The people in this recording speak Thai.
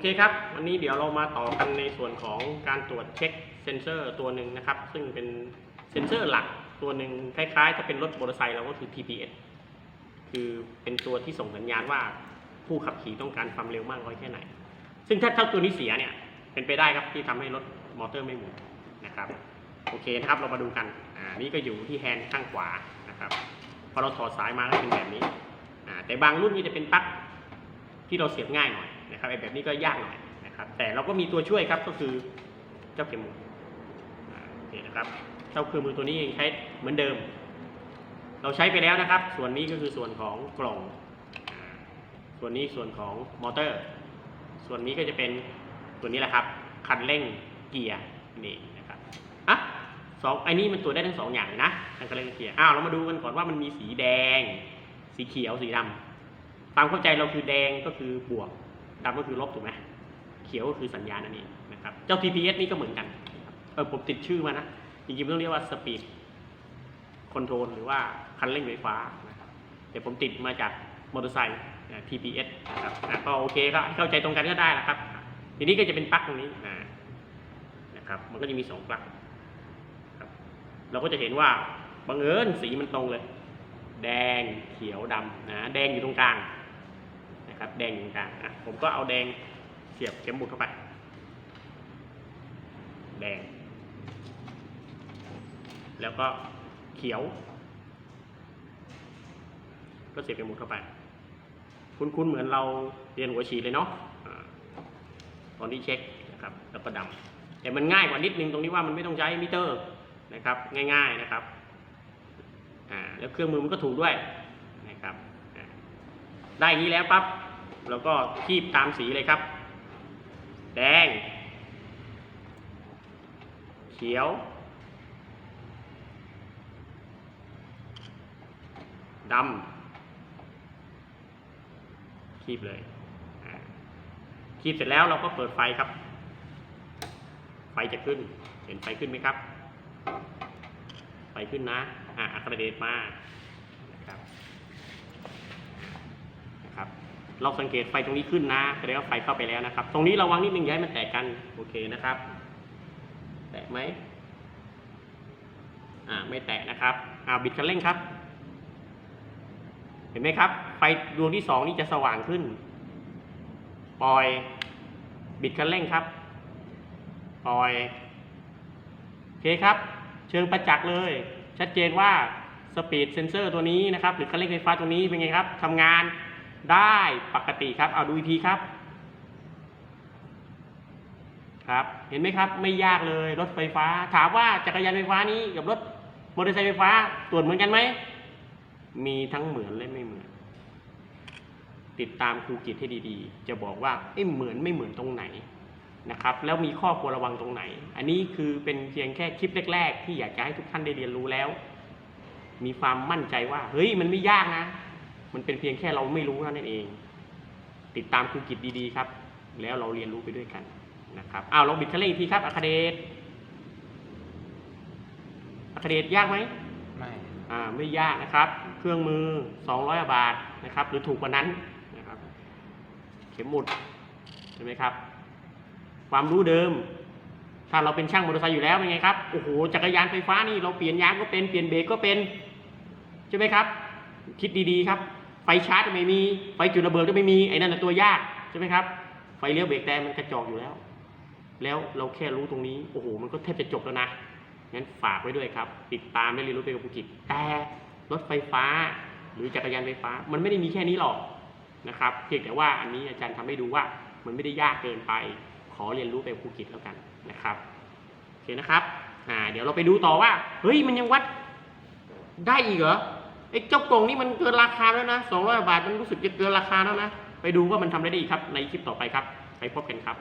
เคครับ วันนี้เดี๋ยวเรามาต่อกันในส่วนของการตรวจเช็คเซนเซอร์ตัวหนึ่งนะครับ ซึ่งเป็นเซนเซอร์หลักตัวหนึ่งคล้ายๆ ถ้าเป็นรถมอเตอร์ไซค์เราก็คือ TPS คือเป็นตัวที่ส่งสัญญาณว่าผู้ขับขี่ต้องการความเร็วมากน้อยแค่ไหน ซึ่งถ้าถ้าตัวนี้เสียเนี่ย เป็นไปได้ครับที่ทำให้รถมอเตอร์ไม่หมุนนะครับ โอเคนะครับเรามาดูกัน อ่า นี่ก็อยู่ที่แฮนด์ข้างขวานะครับ พอเราถอดสายมาก็เป็นแบบนี้ อ่า แต่บางรุ่นนี่จะเป็นปลั๊กที่เราเสียบง่ายหน่อย นะครับไอ้แบบนี้ก็ยากหน่อยนะครับ แต่เราก็มีตัวช่วยครับก็คือเจ้าเข็มหมุนอ่าโอเคนะครับเจ้าเครื่องมือตัวนี้ยังใช้เหมือนเดิม เราใช้ไปแล้วนะครับ ส่วนนี้ก็คือส่วนของกล่อง ส่วนนี้ส่วนของมอเตอร์ ส่วนนี้ก็จะเป็นตัวนี้แหละครับ คันเร่งเกียร์นี่นะครับอะสองไอ้นี่มันตรวจได้ทั้งสองอย่างนะคันเร่งเกียร์อ้าวเรามาดูกันก่อนว่ามันมีสีแดง สีเขียวสีดำตามเข้าใจเราคือแดงก็คือบวก ดำก็คือลบถูกไหมเขียวก็คือสัญญาณนั่นเองนะครับ เจ้า TPS นี่ก็เหมือนกัน เออผมติดชื่อมานะ จริงๆต้องเรียกว่าสปีดคอนโทรลหรือว่าคันเร่งไฟฟ้านะครับแต่ผมติดมาจากมอเตอร์ไซค์ TPS นะครับอะก็โอเคก็เข้าใจตรงกันก็ได้นะครับ ทีนี้ก็จะเป็นปลั๊กตรงนี้นะครับ มันก็จะมีสองปลั๊กครับเราก็จะเห็นว่าบังเอิญสีมันตรงเลย แดงเขียวดำนะแดงอยู่ตรงกลาง นะครับแดงอยู่กลางอะผมก็เอาแดงเสียบเข็มหมุดเข้าไป แดง แล้วก็เขียว ก็เสียบเข็มหมุดเข้าไป คุ้นๆเหมือนเราเรียนหัวฉีดเลยเนาะอ่าตอนที่เช็คนะครับแล้วก็ดำแต่มันง่ายกว่านิดนึงตรงที่ว่ามันไม่ต้องใช้มิเตอร์นะครับ ง่าย ๆนะครับอ่าแล้วเครื่องมือมันก็ถูกด้วยนะครับได้อย่างนี้แล้วปั๊บ เราก็คีบตามสีเลยครับ แดง เขียว ดำ คีบเลย คีบเสร็จแล้วเราก็เปิดไฟครับ ไฟจะขึ้น เห็นไฟขึ้นไหมครับ ไฟขึ้นนะ อะอัครเดชมานะครับนะครับ เราสังเกตไฟตรงนี้ขึ้นนะแสดงว่าไฟเข้าไปแล้วนะครับ ตรงนี้ระวังนิดนึงย่าให้มันแตกกันโอเคนะครับ แตะไหมอ่าไม่แตะนะครับอ่าบิดคันเร่งครับ เห็นไหมครับ ไฟดวงที่สองนี่จะสว่างขึ้น ปล่อย บิดคันเร่งครับ ปล่อยโอเคครับ เชิงประจักษ์เลย ชัดเจนว่าสปีดเซนเซอร์ตัวนี้นะครับ หรือคันเร่งไฟฟ้าตัวนี้เป็นไงครับทำงาน ได้ปกติครับ เอาดูอีกทีครับ ครับ เห็นไหมครับ ไม่ยากเลยรถไฟฟ้า ถามว่าจักรยานไฟฟ้านี้กับรถมอเตอร์ไซค์ไฟฟ้าตรวจเหมือนกันไหม มีทั้งเหมือนและไม่เหมือน ติดตามครูกิจให้ดีๆ จะบอกว่าเอ้เหมือนไม่เหมือนตรงไหนนะครับ แล้วมีข้อควรระวังตรงไหน อันนี้คือเป็นเพียงแค่คลิปแรก ๆ ที่อยากจะให้ทุกท่านได้เรียนรู้แล้ว มีความมั่นใจว่า เฮ้ยมันไม่ยากนะ มันเป็นเพียงแค่เราไม่รู้เท่านั้นเอง ติดตามครูกิจดีๆครับ แล้วเราเรียนรู้ไปด้วยกันนะครับอ้าวลองบิดคันเร่งอีกทีครับอัครเดชอัครเดชยากไหมไม่อ่าไม่ยากนะครับ เครื่องมือ 200 บาทนะครับ หรือถูกกว่านั้นนะครับ เข็มหมุดใช่ไหมครับ ความรู้เดิม ถ้าเราเป็นช่างมอเตอร์ไซค์อยู่แล้วเป็นไงครับโอ้โหจักรยานไฟฟ้านี่เราเปลี่ยนยางก็เป็นเปลี่ยนเบรกก็เป็นใช่ไหมครับ คิดดีๆครับไฟชาร์จก็ไม่มี ไฟจุดระเบิดก็ไม่มี ไอ้นั่นนะตัวยากใช่ไหมครับ ไฟเลี้ยวเบรกแต่มันกระจอกอยู่แล้ว แล้วเราแค่รู้ตรงนี้ โอ้โห มันก็แทบจะจบแล้วนะ งั้นฝากไว้ด้วยครับ ติดตามและเรียนรู้ไปกับภูกิจ แต่รถไฟฟ้า หรือจักรยานไฟฟ้า มันไม่ได้มีแค่นี้หรอกนะครับ เพียงแต่ว่าอันนี้อาจารย์ทำให้ดูว่ามันไม่ได้ยากเกินไป ขอเรียนรู้ไปกับภูกิจแล้วกันนะครับ โอเคนะครับ อ่า เดี๋ยวเราไปดูต่อว่า เฮ้ย มันยังวัดได้อีกเหรอ ไอ้เจ้ากล่องนี่มันเกินราคาแล้วนะ200 บาทมันรู้สึกจะเกินราคาแล้วนะ ไปดูว่ามันทำได้ได้อีกครับในคลิปต่อไปครับ ไปพบกันครับ